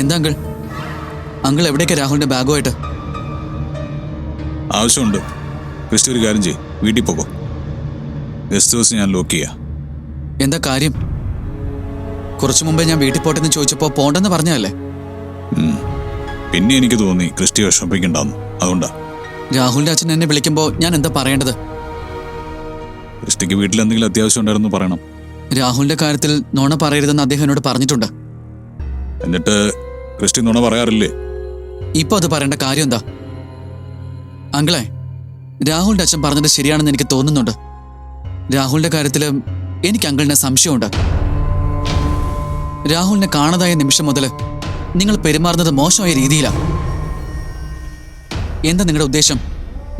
എന്താ uncle? Uncle എവിടേക്കാ രാഹുലിന്റെ ബാഗുമായിട്ട്? ആവശ്യമുണ്ട്. ക്രിസ്റ്റി ഒരു കാര്യം ചെയ്യ്. വീട്ടിൽ പോകോ. ഗസ്റ്റ് ഹൗസ് ഞാൻ ലോക്ക് ചെയ്യാം. എന്താ കാര്യം? കുറച്ചു മുമ്പേ ഞാൻ വീട്ടിൽ പോട്ടെന്ന് ചോദിച്ചപ്പോൾ പോണ്ടെന്ന് പറഞ്ഞല്ലേ പിന്നെ എനിക്ക് തോന്നി ക്രിസ്റ്റി വിഷമിപ്പിക്കണ്ടെന്ന്. അതുകൊണ്ടാ. രാഹുലിന്റെ അച്ഛൻ എന്നെ വിളിക്കുമ്പോൾ ഞാൻ എന്താ പറയേണ്ടത്? ക്രിസ്റ്റിക്ക് വീട്ടിൽ എന്തെങ്കിലും അത്യാവശ്യം ഉണ്ടായിരുന്നു പറയണം. രാഹുലിന്റെ കാര്യത്തിൽ നോണ പറയരുതെന്ന് അദ്ദേഹം എന്നോട് പറഞ്ഞിട്ടുണ്ട്. എന്നിട്ട് ക്രിസ്റ്റി നുണ പറയാറില്ലേ? ഇപ്പൊ അത് പറയേണ്ട കാര്യം എന്താ അങ്കിളെ രാഹുലിന്റെ അച്ഛൻ പറഞ്ഞത് ശരിയാണെന്ന് എനിക്ക് തോന്നുന്നുണ്ട്. രാഹുലിന്റെ കാര്യത്തിൽ എനിക്ക് അങ്കിളിനെ സംശയമുണ്ട്. രാഹുലിനെ കാണാതായ നിമിഷം മുതൽ നിങ്ങൾ പെരുമാറുന്നത് മോശമായ രീതിയിലാണ് എന്താ നിങ്ങളുടെ ഉദ്ദേശം?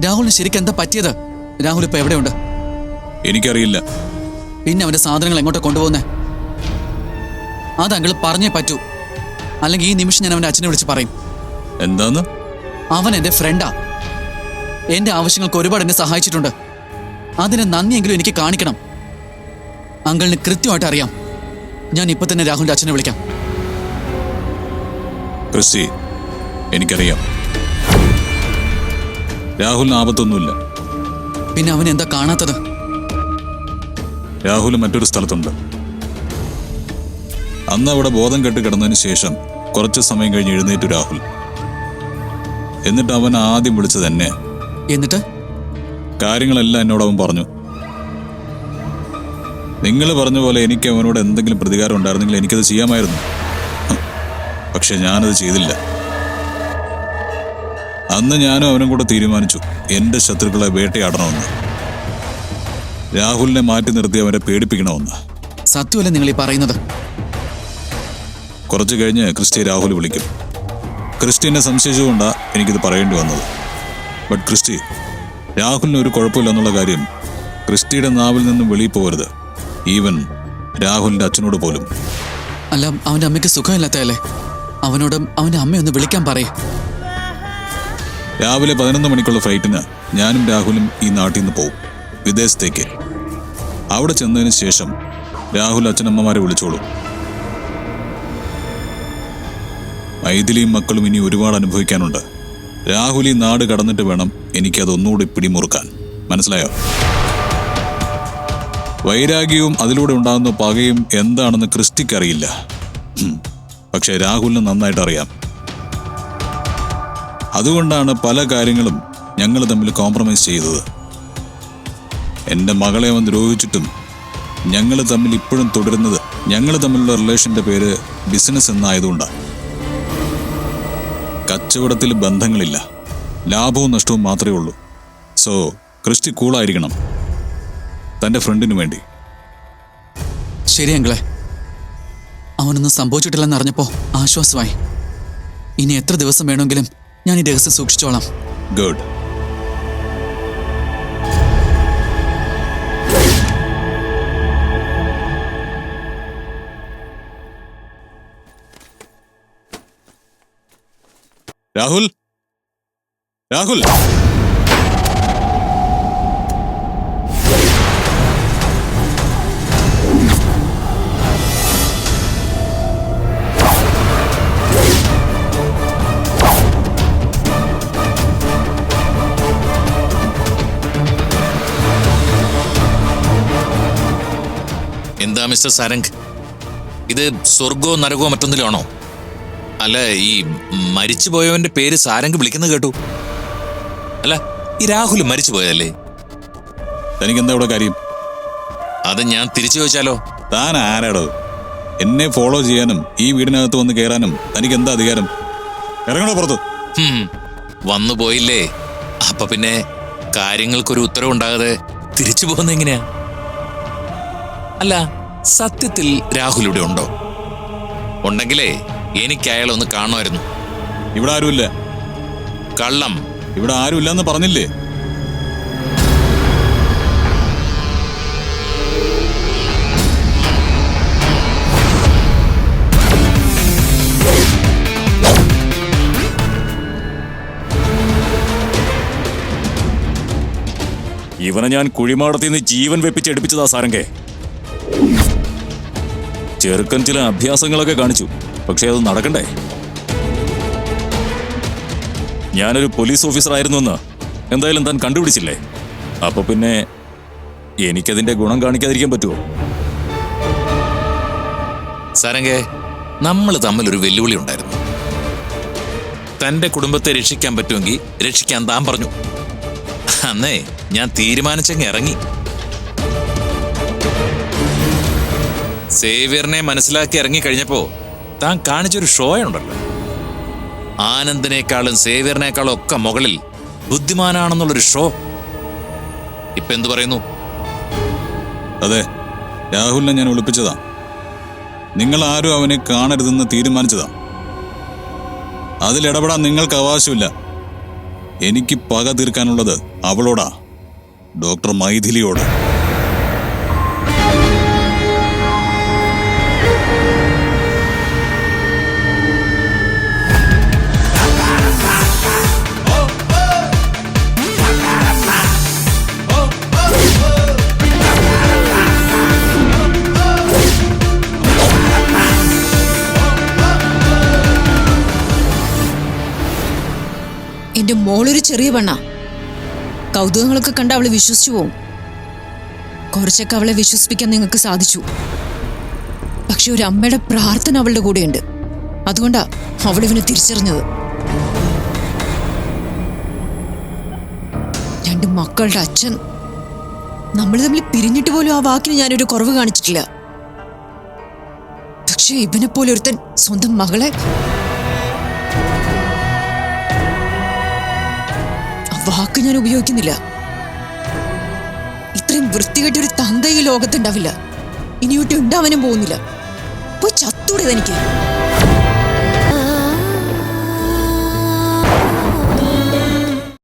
രാഹുലിന് ശരിക്കും എന്താ പറ്റിയത്? രാഹുൽ ഇപ്പൊ എവിടെയുണ്ട്? എനിക്കറിയില്ല. പിന്നെ അവന്റെ സാധനങ്ങൾ എങ്ങോട്ടാ കൊണ്ടുപോകുന്നേ? അത് അങ്കിൾ പറഞ്ഞേ പറ്റൂ. അല്ലെങ്കിൽ ഈ നിമിഷം ഞാൻ അവന്റെ അച്ഛനെ വിളിച്ച് പറയും. എന്താന്ന്? അവൻ എന്റെ ഫ്രണ്ടാ. എന്റെ ആവശ്യങ്ങൾക്ക് ഒരുപാട് എന്നെ സഹായിച്ചിട്ടുണ്ട്. അതിന് നന്ദിയെങ്കിലും എനിക്ക് കാണിക്കണം. അങ്കിളിന് കൃത്യമായിട്ട് അറിയാം. ഞാൻ ഇപ്പൊ തന്നെ രാഹുലിന്റെ അച്ഛനെ വിളിക്കാം. ക്രിസ്റ്റി എനിക്കറിയാം. രാഹുലിന് ആപത്തൊന്നുമില്ല. പിന്നെ അവൻ എന്താ കാണാത്തത്? രാഹുൽ മറ്റൊരു സ്ഥലത്തുണ്ട്. അന്ന് അവിടെ ബോധം കെട്ട് കിടന്നതിന് ശേഷം കുറച്ച് സമയം കഴിഞ്ഞ് എഴുന്നേറ്റു രാഹുൽ. എന്നിട്ട് അവൻ ആദ്യം വിളിച്ചത് എന്നെ. എന്നിട്ട്? കാര്യങ്ങളെല്ലാം എന്നോട് അവൻ പറഞ്ഞു. നിങ്ങൾ പറഞ്ഞ പോലെ എനിക്ക് അവനോട് എന്തെങ്കിലും പ്രതികാരം ഉണ്ടായിരുന്നെങ്കിൽ എനിക്കത് ചെയ്യാമായിരുന്നു. പക്ഷെ ഞാനത് ചെയ്തില്ല. അന്ന് ഞാനും അവനും കൂടെ തീരുമാനിച്ചു എന്റെ ശത്രുക്കളെ വേട്ടയാടണമെന്ന്. രാഹുലിനെ മാറ്റി നിർത്തി അവരെ പേടിപ്പിക്കണമെന്ന്. സത്യമല്ല നിങ്ങൾ ഈ പറയുന്നത്? കുറച്ച് കഴിഞ്ഞ് ക്രിസ്റ്റി രാഹുൽ വിളിക്കും. ക്രിസ്റ്റിനെ സംശയിച്ചുകൊണ്ടാണ് എനിക്കിത് പറയേണ്ടി വന്നത്. ബട്ട് ക്രിസ്റ്റി രാഹുലിന് ഒരു കുഴപ്പമില്ല എന്നുള്ള കാര്യം ക്രിസ്റ്റിയുടെ നാവിൽ നിന്നും വെളിയിൽ പോകരുത്. ഈവൻ രാഹുലിന്റെ അച്ഛനോട് പോലും. അല്ല അവന്റെ അമ്മയ്ക്ക് സുഖമില്ലാത്തല്ലേ അവനോട് അവന്റെ അമ്മയൊന്ന് വിളിക്കാൻ പറയും. രാവിലെ പതിനൊന്ന് മണിക്കുള്ള ഫ്ലൈറ്റിന് ഞാനും രാഹുലും ഈ നാട്ടിൽ നിന്ന് പോകും വിദേശത്തേക്ക്. അവിടെ ചെന്നതിന് ശേഷം രാഹുൽ അച്ഛനമ്മമാരെ വിളിച്ചോളൂ. മൈഥിലിയും മക്കളും ഇനി ഒരുപാട് അനുഭവിക്കാനുണ്ട്. രാഹുൽ ഈ നാട് കടന്നിട്ട് വേണം എനിക്കത് ഒന്നുകൂടി പിടിമുറുക്കാൻ. മനസ്സിലായോ? വൈരാഗ്യവും അതിലൂടെ ഉണ്ടാകുന്ന പകയും എന്താണെന്ന് ക്രിസ്റ്റിക്ക് അറിയില്ല പക്ഷെ രാഹുലിന് നന്നായിട്ട് അറിയാം അതുകൊണ്ടാണ് പല കാര്യങ്ങളും ഞങ്ങൾ തമ്മിൽ കോംപ്രമൈസ് ചെയ്തത്. എന്റെ മകളെ അവൻ ദ്രോഹിച്ചിട്ടും ഞങ്ങൾ തമ്മിൽ ഇപ്പോഴും തുടരുന്നത് ഞങ്ങൾ തമ്മിലുള്ള റിലേഷന്റെ പേര് ബിസിനസ് എന്നായതുകൊണ്ടാണ്. കച്ചവടത്തിൽ ബന്ധങ്ങളില്ല. ലാഭവും നഷ്ടവും മാത്രമേ ഉള്ളൂ. സോ ക്രിസ്റ്റി കൂളായിരിക്കണം. തന്റെ ഫ്രണ്ടിനു വേണ്ടി. ശരി അങ്കിളെ. അവനൊന്നും സംഭവിച്ചിട്ടില്ലെന്ന് അറിഞ്ഞപ്പോ ആശ്വാസമായി. ഇനി എത്ര ദിവസം വേണമെങ്കിലും ഞാൻ ഈ രഹസ്യം സൂക്ഷിച്ചോളാം. ഗുഡ്. രാഹുൽ? രാഹുൽ? എന്താ മിസ്റ്റർ സാരംഗ്? ഇത് സ്വർഗോ നരകോ മറ്റൊന്നിലാണോ? അല്ല ഈ മരിച്ചു പോയവന്റെ പേര് സാരംഗ് വിളിക്കുന്നത് കേട്ടു. അല്ല ഈ രാഹുൽ മരിച്ചു പോയതല്ലേ തനിക്ക് എന്താ ഇവിടെ കാര്യം? അത് ഞാൻ തിരിച്ചു ചോദിച്ചാലോ? താൻ ആരാടോ? എന്നെ ഫോളോ ചെയ്യാനും ഈ വീടിനകത്ത് വന്ന് കയറാനും തനിക്ക് എന്താ അധികാരം? ഇറങ്ങണോ പുറത്ത്? വന്നു പോയില്ലേ? അപ്പൊ പിന്നെ കാര്യങ്ങൾക്കൊരു ഉത്തരവുണ്ടാകാതെ തിരിച്ചു പോകുന്ന എങ്ങനെയാ? അല്ല സത്യത്തിൽ രാഹുൽ ഇവിടെ ഉണ്ടോ? ഉണ്ടെങ്കിലേ എനിക്ക് അയാളെ ഒന്ന് കാണുമായിരുന്നു. ഇവിടെ ആരുമില്ല? കള്ളം. ഇവിടെ ആരുമില്ല എന്ന് പറഞ്ഞില്ലേ? ഇവനെ ഞാൻ കുഴിമാടത്തിൽ നിന്ന് ജീവൻ വെപ്പിച്ചെടുപ്പിച്ചതാ സാരങ്കേ ചെറുക്കൻ ചില അഭ്യാസങ്ങളൊക്കെ കാണിച്ചു. പക്ഷെ അത് നടക്കണ്ടേ? ഞാനൊരു പോലീസ് ഓഫീസർ ആയിരുന്നുവെന്ന് എന്തായാലും താൻ കണ്ടുപിടിച്ചില്ലേ? അപ്പൊ പിന്നെ എനിക്കതിന്റെ ഗുണം കാണിക്കാതിരിക്കാൻ പറ്റുമോ സാരംഗേ നമ്മൾ തമ്മിൽ ഒരു വെല്ലുവിളി ഉണ്ടായിരുന്നു. തന്റെ കുടുംബത്തെ രക്ഷിക്കാൻ പറ്റുമെങ്കിൽ രക്ഷിക്കാൻ താൻ പറഞ്ഞു. അന്നേ ഞാൻ തീരുമാനിച്ചങ്ങ് ഇറങ്ങി. സേവ്യറിനെ മനസ്സിലാക്കി ഇറങ്ങി കഴിഞ്ഞപ്പോ താൻ കാണിച്ചൊരു ഷോ ഉണ്ടല്ലോ ആനന്ദിനേക്കാളും സേവ്യറിനേക്കാളും ഒക്കെ മുകളിൽ ബുദ്ധിമാനാണെന്നുള്ളൊരു ഷോ. ഇപ്പൊ എന്തു പറയുന്നു? അതെ രാഹുലിനെ ഞാൻ ഒളിപ്പിച്ചതാ നിങ്ങൾ ആരും അവനെ കാണരുതെന്ന് തീരുമാനിച്ചതാ. അതിലിടപെടാൻ നിങ്ങൾക്ക് അവകാശമില്ല. എനിക്ക് പക തീർക്കാനുള്ളത് അവളോടാ ഡോക്ടർ മൈഥിലിയോട്. മോളൊരു ചെറിയ പെണ്ണ. കൗതുകങ്ങളൊക്കെ കണ്ട് അവൾ വിശ്വസിച്ചു പോവും. കുറച്ചൊക്കെ അവളെ വിശ്വസിപ്പിക്കാൻ നിങ്ങൾക്ക് സാധിച്ചു. പക്ഷെ ഒരു അമ്മയുടെ പ്രാർത്ഥന അവളുടെ കൂടെയുണ്ട്. അതുകൊണ്ടാ അവളിവിനെ തിരിച്ചറിഞ്ഞത്. രണ്ട് മക്കളുടെ അച്ഛൻ. നമ്മൾ തമ്മിൽ പിരിഞ്ഞിട്ട് പോലും ആ വാക്കിന് ഞാനൊരു കുറവ് കാണിച്ചിട്ടില്ല. പക്ഷെ ഇവനെ പോലെ ഒരുത്തൻ സ്വന്തം മകളെ വാക്ക് ഞാൻ ഉപയോഗിക്കുന്നില്ല. ഇത്രയും വൃത്തികെട്ട ഒരു തന്ത ഈ ലോകത്തുണ്ടാവില്ല. ഇനിയോട്ട് ഉണ്ടാവാനും പോകുന്നില്ല. പോയി ചത്തൂടെ തനിക്ക്